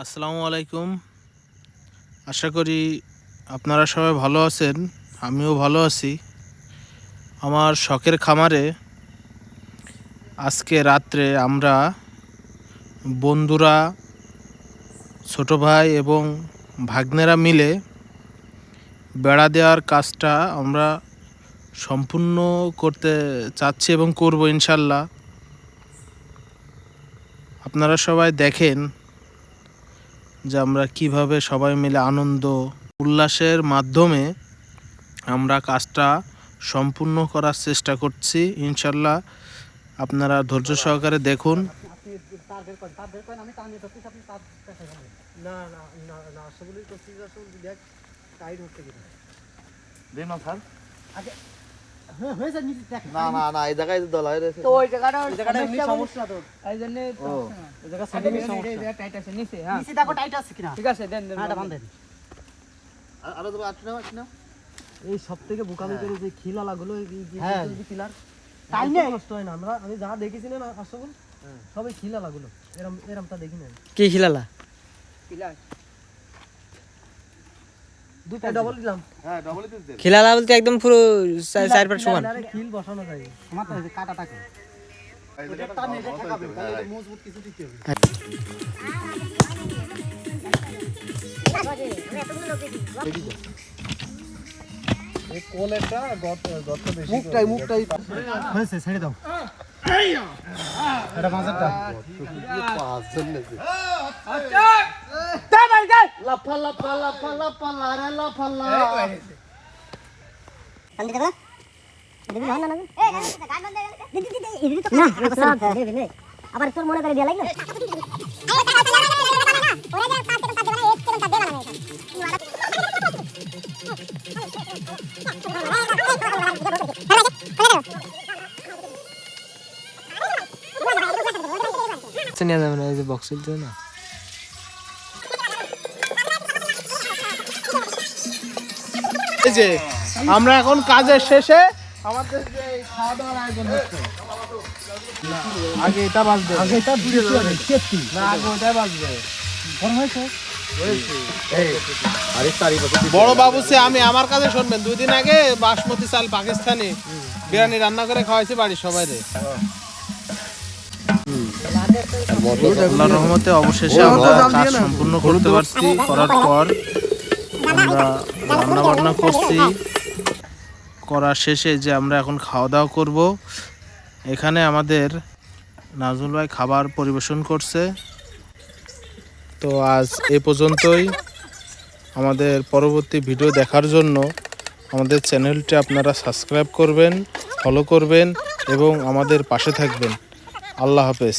আসসালামু আলাইকুম। আশা করি আপনারা সবাই ভালো আছেন, আমিও ভালো আছি। আমার শখের খামারে আজকে রাত্রে আমরা বন্ধুরা, ছোট ভাই এবং ভাগ্নেরা মিলে বেড়া দেওয়ার কাজটা আমরা সম্পূর্ণ করতে চাচ্ছি এবং করব ইনশাল্লাহ। আপনারা সবাই দেখেন যে আমরা কীভাবে সবাই মিলে আনন্দ উল্লাসের মাধ্যমে আমরা কাজটা সম্পূর্ণ করার চেষ্টা করছি। ইনশাল্লাহ আপনারা ধৈর্য সহকারে দেখুন। না না না না তো না হয়ে হয়ে না না না এই জায়গায় দলাই রয়েছে। তো ওই জায়গাটা এমনি সমস্যা তো। এই জন্য এই জায়গা টাইট আছে নিচে হ্যাঁ। নিচে দেখো টাইট আছে কিনা। ঠিক আছে দেন দেন হ্যাঁ এটা আর- আরও দেবো আটটি নাও এই সব থেকে বোকামি করে যে খিলালাগুলো এই যে হ্যাঁ। পিলার তাই নেই। নষ্ট হয় না। আমরা আমি যা দেখেছি না আসল সবই খিলালাগুলো। এরম এরমটা দেখি না কি খিলালা? পিলার দুটো ডবল দিলাম হ্যাঁ ডবল দিতে দে খিলালা বলতে একদম পুরো চার পাট সমান। খিল বসানো যায়। কাটা থাকে মজবুত কিছু দিতে হবে। বেশি মুখটাই মুখটাই। হয়েছে ছেড়ে দাও। এটা মাঝেরটা লাফা লাফা লাফা লাফা লারে লাফা লা। আবার তোর মনে করে দিয়ে লাগল? নিয়ে যাবে না এই যে বক্সের জন্য? এই যে আমরা এখন কাজের শেষে আমাদের যে খাওয়া দাওয়ার আয়োজন হচ্ছে। আগে এটা বাজবে। আগে এটা দিতে হবে চেপটি না আগে ওটাই বাজবে। গরম হয়েছে? আরে চারি বছর বড় বাবু সে আমি আমার কাছে শুনবেন দুই দিন আগে বাসমতি চাল পাকিস্তানি বিরিয়ানি রান্না করে খাওয়াইছি বাড়ির সবাই রে আল্লাহর রহমতে অবশেষে আমরা কাজ সম্পূর্ণ করতে পারছি। করার পর আমরা রান্না বান্না করছি। করার শেষে যে আমরা এখন খাওয়া দাওয়া করব, এখানে আমাদের নাজমুল ভাই খাবার পরিবেশন করছে। তো আজ এ পর্যন্তই। আমাদের পরবর্তী ভিডিও দেখার জন্য আমাদের চ্যানেলটি আপনারা সাবস্ক্রাইব করবেন ফলো করবেন এবং আমাদের পাশে থাকবেন। আল্লাহ হাফেজ।